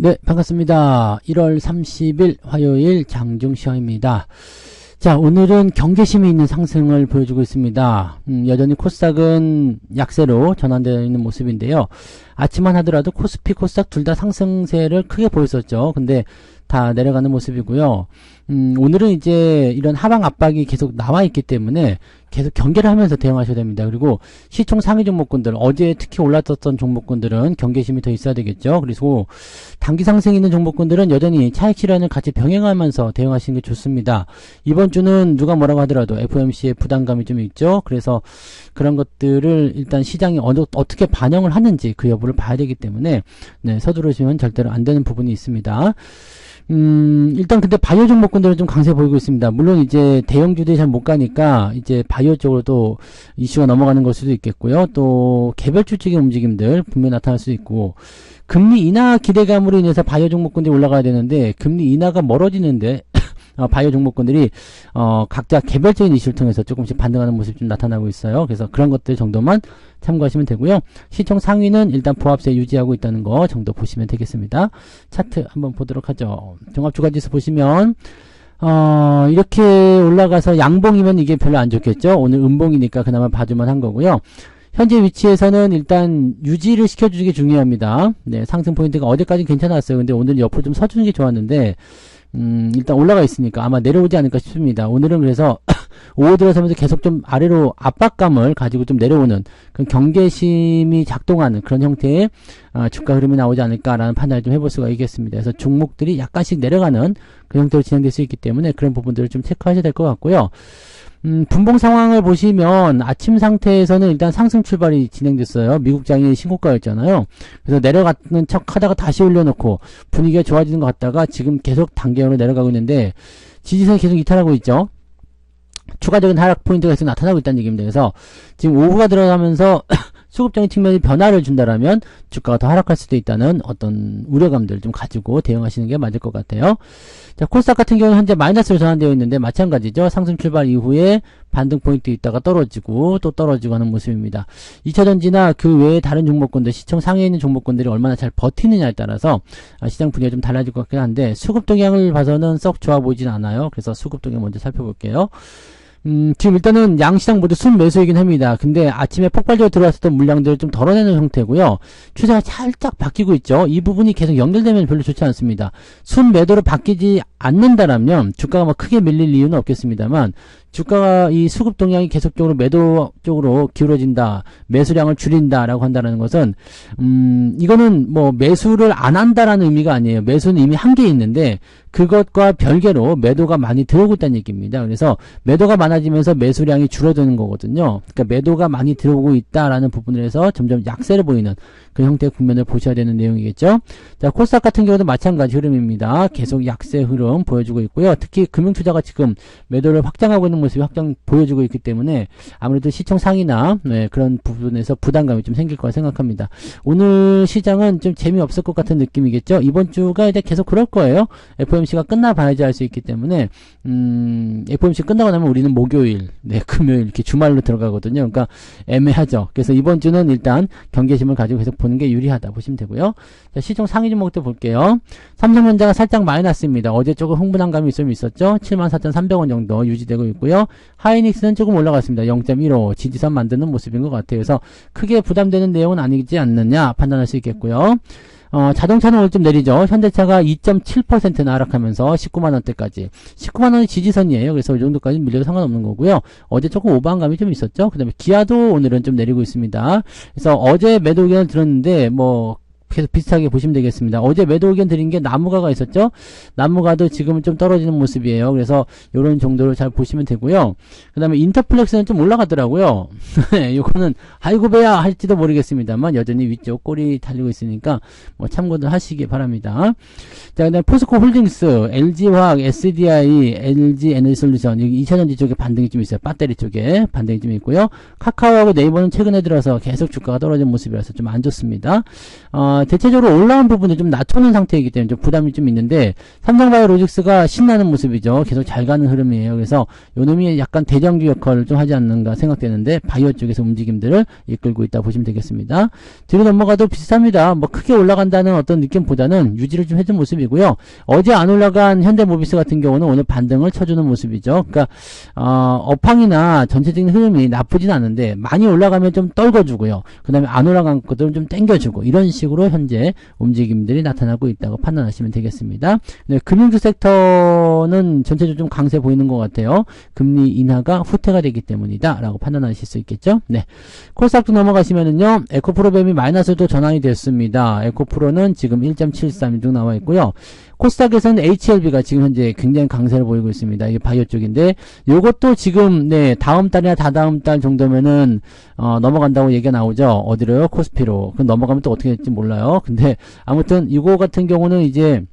네, 반갑습니다. 1월 30일 화요일 장중시험입니다. 자, 오늘은 경계심이 있는 상승을 보여주고 있습니다. 음, 여전히 코스닥은 약세로 전환되어 있는 모습인데요. 아침만 하더라도 코스피, 코스닥 둘 다 상승세를 크게 보였었죠. 근데 다 내려가는 모습이고요. 음, 오늘은 이제 이런 하방 압박이 계속 나와 있기 때문에 계속 경계를 하면서 대응하셔야 됩니다. 그리고 시총 상위 종목군들 어제 특히 올랐었던 종목군들은 경계심이 더 있어야 되겠죠. 그리고 단기 상승 있는 종목군들은 여전히 차익 실현을 같이 병행하면서 대응하시는 게 좋습니다. 이번 주는 누가 뭐라고 하더라도 FOMC의 부담감이 좀 있죠. 그래서 그런 것들을 일단 시장이 어느, 어떻게 반영을 하는지 그 여부를 봐야 되기 때문에 네, 서두르시면 절대로 안 되는 부분이 있습니다. 음, 일단 근데 바이오 종목군 들은 좀 강세 보이고 있습니다. 물론 이제 대형주들이 잘 못 가니까 이제 바이오 쪽으로도 이슈가 넘어가는 걸 수도 있겠고요. 또 개별주적인 움직임들 분명히 나타날 수도 있고 금리 인하 기대감으로 인해서 바이오 종목군들이 올라가야 되는데 금리 인하가 멀어지는데 어, 바이오 종목군들이 어, 각자 개별적인 이슈를 통해서 조금씩 반등하는 모습이 좀 나타나고 있어요. 그래서 그런 것들 정도만 참고하시면 되고요. 시총 상위는 일단 보합세 유지하고 있다는 거 정도 보시면 되겠습니다. 차트 한번 보도록 하죠. 종합주가지수 보시면 어, 이렇게 올라가서 양봉이면 이게 별로 안 좋겠죠. 오늘 음봉이니까 그나마 봐주만 한 거고요. 현재 위치에서는 일단 유지를 시켜주는 게 중요합니다. 네, 상승 포인트가 어제까지 괜찮았어요. 근데 오늘 옆으로 좀 서주는 게 좋았는데 음, 일단 올라가 있으니까 아마 내려오지 않을까 싶습니다. 오늘은 그래서 오후 들어서면서 계속 좀 아래로 압박감을 가지고 좀 내려오는 그 경계심이 작동하는 그런 형태의 어, 주가 흐름이 나오지 않을까라는 판단을 좀 해볼 수가 있겠습니다. 그래서 종목들이 약간씩 내려가는 그 형태로 진행될 수 있기 때문에 그런 부분들을 좀 체크하셔야 될 것 같고요. 음, 분봉 상황을 보시면 아침 상태에서는 일단 상승 출발이 진행됐어요. 미국장이 신고가였잖아요. 그래서 내려가는 척 하다가 다시 올려놓고 분위기가 좋아지는 것 같다가 지금 계속 단계로 내려가고 있는데 지지선이 계속 이탈하고 있죠. 추가적인 하락 포인트가 계속 나타나고 있다는 얘기입니다. 그래서 지금 오후가 들어가면서 수급적인 측면이 변화를 준다라면 주가가 더 하락할 수도 있다는 어떤 우려감들을 좀 가지고 대응하시는 게 맞을 것 같아요. 자, 코스닥 같은 경우는 현재 마이너스로 전환되어 있는데 마찬가지죠. 상승 출발 이후에 반등 포인트 있다가 떨어지고 또 떨어지고 하는 모습입니다. 2차전지나 그 외에 다른 종목군들 시청 상위에 있는 종목군들이 얼마나 잘 버티느냐에 따라서 아, 시장 분위기가 좀 달라질 것 같긴 한데 수급 동향을 봐서는 썩 좋아 보이진 않아요. 그래서 수급 동향 먼저 살펴볼게요. 음, 지금 일단은 양시장 모두 순매수이긴 합니다. 근데 아침에 폭발적으로 들어왔었던 물량들을 좀 덜어내는 형태고요. 추세가 살짝 바뀌고 있죠. 이 부분이 계속 연결되면 별로 좋지 않습니다. 순매도로 바뀌지 않는다라면 주가가 뭐 크게 밀릴 이유는 없겠습니다만 주가가 이 수급 동향이 계속적으로 매도 쪽으로 기울어진다, 매수량을 줄인다라고 한다는 것은 음 이거는 뭐 매수를 안 한다라는 의미가 아니에요. 매수는 이미 한개 있는데 그것과 별개로 매도가 많이 들어오고 있다는 얘기입니다. 그래서 매도가 많아지면서 매수량이 줄어드는 거거든요. 그러니까 매도가 많이 들어오고 있다라는 부분을 해서 점점 약세를 보이는 그 형태의 국면을 보셔야 되는 내용이겠죠. 자, 코스닥 같은 경우도 마찬가지 흐름입니다. 계속 약세 흐름 보여주고 있고요. 특히 금융투자가 지금 매도를 확장하고 있는 모습이 확장 보여주고 있기 때문에 아무래도 시청 상이나 네, 그런 부분에서 부담감이 좀 생길 거라 생각합니다. 오늘 시장은 좀 재미없을 것 같은 느낌이겠죠. 이번 주가 이제 계속 그럴 거예요. FOMC가 끝나봐야지 알 수 있기 때문에 음, FOMC 끝나고 나면 우리는 목요일, 네, 금요일 이렇게 주말로 들어가거든요. 그러니까 애매하죠. 그래서 이번 주는 일단 경계심을 가지고 계속 보는 게 유리하다 보시면 되고요. 자, 시총 상위 종목도 볼게요. 삼성전자가 살짝 마이너스입니다. 어제 조금 흥분한 감이 좀 있었죠. 74,300원 정도 유지되고 있고요. 하이닉스는 조금 올라갔습니다. 0.15 지지선 만드는 모습인 것 같아요. 그래서 크게 부담되는 내용은 아니지 않느냐 판단할 수 있겠고요. 어, 자동차는 오늘 좀 내리죠. 현대차가 2.7%나 하락하면서 19만 원대까지. 19만 원이 지지선이에요. 그래서 이 정도까지 밀려도 상관없는 거고요. 어제 조금 오버한 감이 좀 있었죠. 그 다음에 기아도 오늘은 좀 내리고 있습니다. 그래서 어제 매도 의견을 들었는데 뭐 계속 비슷하게 보시면 되겠습니다. 어제 매도 의견 드린 게 나무가가 있었죠? 나무가도 지금은 좀 떨어지는 모습이에요. 그래서 이런 정도를 잘 보시면 되고요. 그 다음에 인터플렉스는 좀 올라가더라고요. 이거는 아이고 배야 할지도 모르겠습니다만 여전히 위쪽 꼬리 달리고 있으니까 뭐 참고들 하시기 바랍니다. 자, 그 다음에 포스코 홀딩스, LG화학, SDI, LG 에너지솔루션 여기 2차전지 쪽에 반등이 좀 있어요. 배터리 쪽에 반등이 좀 있고요. 카카오하고 네이버는 최근에 들어서 계속 주가가 떨어진 모습이라서 좀 안 좋습니다. 어, 아, 대체적으로 올라온 부분을 좀 낮추는 상태이기 때문에 좀 부담이 좀 있는데 삼성바이오로직스가 신나는 모습이죠. 계속 잘 가는 흐름이에요. 그래서 요놈이 약간 대장주 역할을 좀 하지 않는가 생각되는데 바이오 쪽에서 움직임들을 이끌고 있다 보시면 되겠습니다. 뒤로 넘어가도 비슷합니다. 뭐 크게 올라간다는 어떤 느낌보다는 유지를 좀 해준 모습이고요. 어제 안 올라간 현대모비스 같은 경우는 오늘 반등을 쳐주는 모습이죠. 그러니까 어, 업황이나 전체적인 흐름이 나쁘진 않은데 많이 올라가면 좀 떨궈주고요. 그 다음에 안 올라간 것들은 좀 땡겨주고 이런 식으로 현재 움직임들이 나타나고 있다고 판단하시면 되겠습니다. 네, 금융주 섹터는 전체적으로 좀 강세 보이는 것 같아요. 금리 인하가 후퇴가 되기 때문이다 라고 판단하실 수 있겠죠. 네. 코스닥도 넘어가시면은요. 에코프로뱀이 마이너스도 전환이 됐습니다. 에코프로는 지금 1.73 정도 나와 있고요. 코스닥에서는 HLB가 지금 현재 굉장히 강세를 보이고 있습니다. 이게 바이오 쪽인데 요것도 지금 네 다음 달이나 다다음 달 정도면은 어, 넘어간다고 얘기가 나오죠. 어디로요? 코스피로. 그 넘어가면 또 어떻게 될지 몰라요. 근데 아무튼 이거 같은 경우는 이제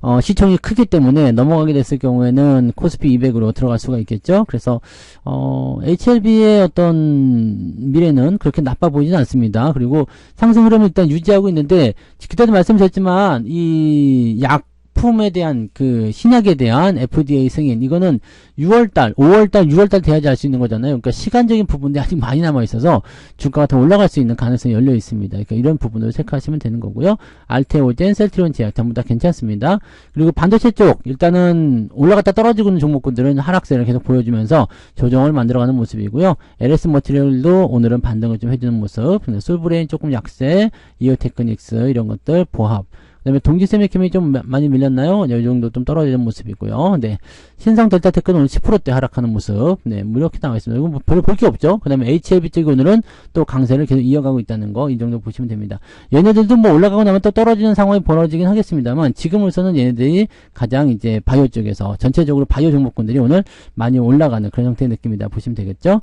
어, 시청이 크기 때문에 넘어가게 됐을 경우에는 코스피 200으로 들어갈 수가 있겠죠. 그래서 어, HLB의 어떤 미래는 그렇게 나빠 보이진 않습니다. 그리고 상승 흐름을 일단 유지하고 있는데 그때도 말씀드렸지만 이약 식품에 대한 그 신약에 대한 FDA 승인 이거는 6월달, 5월달, 6월달 돼야지 할수 있는 거잖아요. 그러니까 시간적인 부분들이 아직 많이 남아 있어서 주가가 더 올라갈 수 있는 가능성이 열려 있습니다. 그러니까 이런 부분을 체크하시면 되는 거고요. 알테오젠, 셀트리온 제약 전부 다 괜찮습니다. 그리고 반도체 쪽 일단은 올라갔다 떨어지고 있는 종목군들은 하락세를 계속 보여주면서 조정을 만들어가는 모습이고요. LS 머티리얼도 오늘은 반등을 좀 해주는 모습. 솔브레인 조금 약세, 이오테크닉스 이런 것들 보합. 그 다음에 동지세미캠이 좀 많이 밀렸나요? 이 정도 좀 떨어지는 모습이고요. 네. 신상 델타 테크는 오늘 10%대 하락하는 모습. 네. 무력히 나와 있습니다. 이건 뭐 별로 볼 게 없죠. 그 다음에 HLB 쪽이 오늘은 또 강세를 계속 이어가고 있다는 거. 이 정도 보시면 됩니다. 얘네들도 뭐 올라가고 나면 또 떨어지는 상황이 벌어지긴 하겠습니다만 지금으로서는 얘네들이 가장 이제 바이오 쪽에서 전체적으로 바이오 종목군들이 오늘 많이 올라가는 그런 형태의 느낌이다 보시면 되겠죠.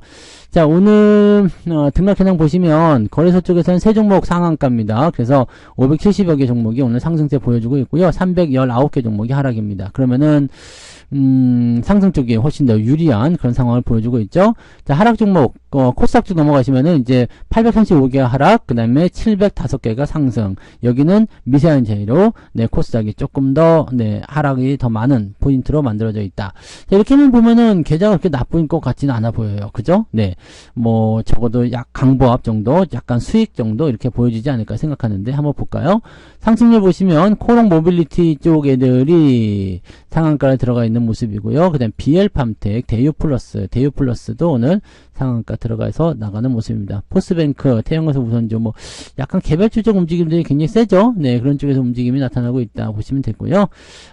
자, 오늘 어, 등락 현황 보시면 거래소 쪽에서는 세 종목 상한가입니다. 그래서 570여 개 종목이 오늘 상 상승세 보여주고 있고요. 319개 종목이 하락입니다. 그러면은 음, 상승 쪽이 훨씬 더 유리한 그런 상황을 보여주고 있죠. 자, 하락 종목, 어, 코스닥 넘어가시면은 이제 835개가 하락, 그 다음에 705개가 상승. 여기는 미세한 차이로, 네, 코스닥이 조금 더, 네, 하락이 더 많은 포인트로 만들어져 있다. 자, 이렇게는 보면은 계좌가 그렇게 나쁜 것 같지는 않아 보여요. 그죠? 네. 뭐, 적어도 약 강보합 정도, 약간 수익 정도 이렇게 보여지지 않을까 생각하는데 한번 볼까요? 상승률 보시면 코롱 모빌리티 쪽 애들이 상한가에 들어가 있는 모습이고요. 그 다음 BL팜텍, 대유 플러스, 대유 플러스도 오늘 상한가 들어가서 나가는 모습입니다. 포스뱅크, 태양광석 우선주 뭐 약간 개별주적 움직임들이 굉장히 세죠. 네, 그런 쪽에서 움직임이 나타나고 있다 보시면 되고요.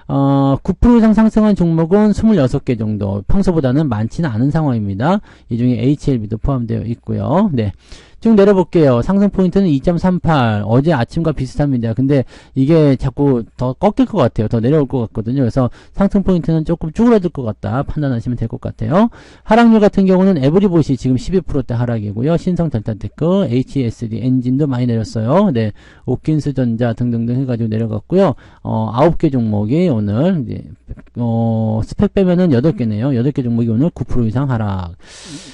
어, 9% 이상 상승한 종목은 26개 정도, 평소보다는 많지는 않은 상황입니다. 이 중에 HLB도 포함되어 있고요. 네. 쭉 내려볼게요. 상승 포인트는 2.38. 어제 아침과 비슷합니다. 근데 이게 자꾸 더 꺾일 것 같아요. 더 내려올 것 같거든요. 그래서 상승 포인트는 조금 쭈그러들 것 같다. 판단하시면 될 것 같아요. 하락률 같은 경우는 에브리봇이 지금 12%대 하락이고요. 신성 델타테크, HSD 엔진도 많이 내렸어요. 네. 오킨스 전자 등등등 해가지고 내려갔고요. 어, 9개 종목이 오늘 이제 어, 스펙 빼면은 8개네요. 8개 종목이 오늘 9% 이상 하락.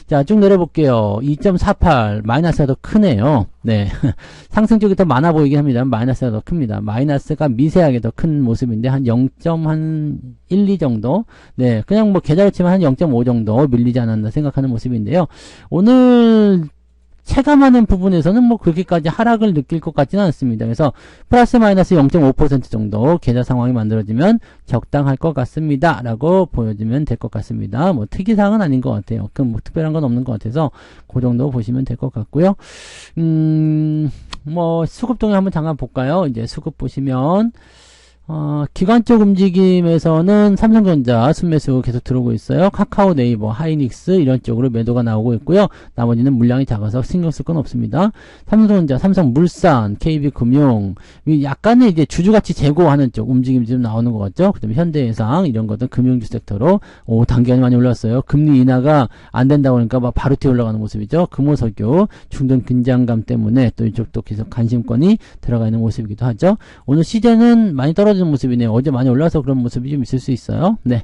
자, 쭉 내려볼게요. 2.48 마이너스 마이너스가 더 크네요. 네. 상승 쪽이 더 많아 보이긴 합니다. 마이너스가 더 큽니다. 마이너스가 미세하게 더 큰 모습인데 한 0.1, 2 정도? 네. 그냥 뭐 계좌로 치면 한 0.5 정도 밀리지 않았나 생각하는 모습인데요. 오늘 체감하는 부분에서는 뭐 그렇게까지 하락을 느낄 것 같지는 않습니다. 그래서 플러스 마이너스 0.5% 정도 계좌 상황이 만들어지면 적당할 것 같습니다. 라고 보여주면 될 것 같습니다. 뭐 특이사항은 아닌 것 같아요. 그뭐 특별한 건 없는 것 같아서 그 정도 보시면 될 것 같고요. 음, 뭐 수급동에 한번 잠깐 볼까요? 이제 수급 보시면 어, 기관적 움직임에서는 삼성전자 순매수 계속 들어오고 있어요. 카카오 네이버, 하이닉스 이런 쪽으로 매도가 나오고 있고요. 나머지는 물량이 작아서 신경 쓸 건 없습니다. 삼성전자, 삼성물산, KB금융 약간의 이제 주주가치 제고하는 쪽 움직임이 좀 나오는 것 같죠. 그다음에 현대해상 이런 것들 금융주 섹터로 오 단기간에 많이 올랐어요. 금리 인하가 안 된다고 하니까 막 바로 뛰어 올라가는 모습이죠. 금호석유 중동 긴장감 때문에 또 이쪽도 계속 관심권이 들어가 있는 모습이기도 하죠. 오늘 시제는 많이 떨어져 떨어지는 모습이네요. 어제 많이 올라서 그런 모습이 좀 있을 수 있어요. 네.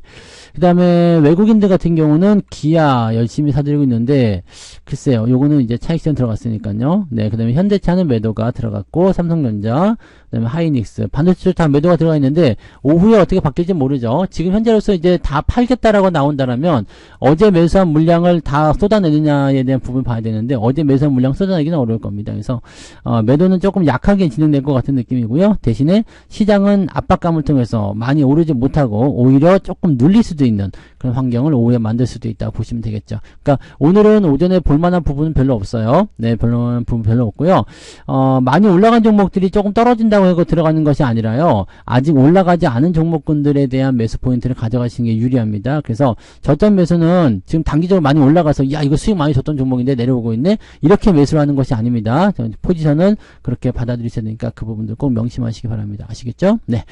그 다음에 외국인들 같은 경우는 기아 열심히 사들이고 있는데, 글쎄요. 요거는 이제 차익시장 들어갔으니까요. 네. 그 다음에 현대차는 매도가 들어갔고, 삼성전자, 그 다음에 하이닉스, 반도체 다 매도가 들어가 있는데, 오후에 어떻게 바뀔지 모르죠. 지금 현재로서 이제 다 팔겠다라고 나온다라면, 어제 매수한 물량을 다 쏟아내느냐에 대한 부분 봐야 되는데, 어제 매수한 물량 쏟아내기는 어려울 겁니다. 그래서, 어, 매도는 조금 약하게 진행될 것 같은 느낌이고요. 대신에 시장은 압박감을 통해서 많이 오르지 못하고, 오히려 조금 눌릴 수도 있는 그런 환경을 오후에 만들 수도 있다고 보시면 되겠죠. 그러니까 오늘은 오전에 볼만한 부분은 별로 없어요. 네, 별로 부분 별로 없고요. 어, 많이 올라간 종목들이 조금 떨어진다고 해서 들어가는 것이 아니라요. 아직 올라가지 않은 종목군들에 대한 매수 포인트를 가져가시는 게 유리합니다. 그래서 저점 매수는 지금 단기적으로 많이 올라가서 야 이거 수익 많이 줬던 종목인데 내려오고 있네 이렇게 매수를 하는 것이 아닙니다. 포지션은 그렇게 받아들이셔야 되니까 그 부분들 꼭 명심하시기 바랍니다. 아시겠죠? 네.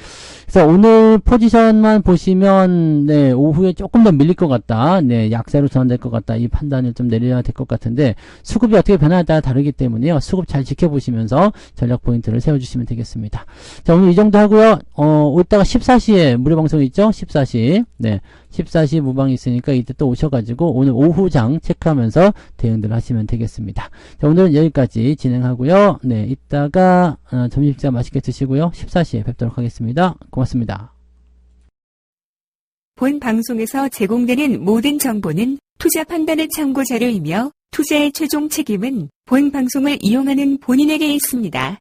그래서 오늘 포지션만 보시면 네 오후에 조금 더 밀릴 것 같다. 네 약세로 전환될 것 같다. 이 판단을 좀 내려야 될 것 같은데 수급이 어떻게 변화에 따라 다르기 때문에요. 수급 잘 지켜보시면서 전략 포인트를 세워주시면 되겠습니다. 자 오늘 이 정도 하고요. 어 이따가 14시에 무료 방송 있죠? 14시 네 14시 무방이 있으니까 이때 또 오셔가지고 오늘 오후장 체크하면서 대응들 하시면 되겠습니다. 자 오늘은 여기까지 진행하고요. 네 이따가 어, 점심시간 맛있게 드시고요. 14시에 뵙도록 하겠습 니다. 고맙습니다. 본 방송에서 제공되는 모든 정보는 투자 판단의 참고 자료이며 투자의 최종 책임은 본 방송을 이용하는 본인에게 있습니다.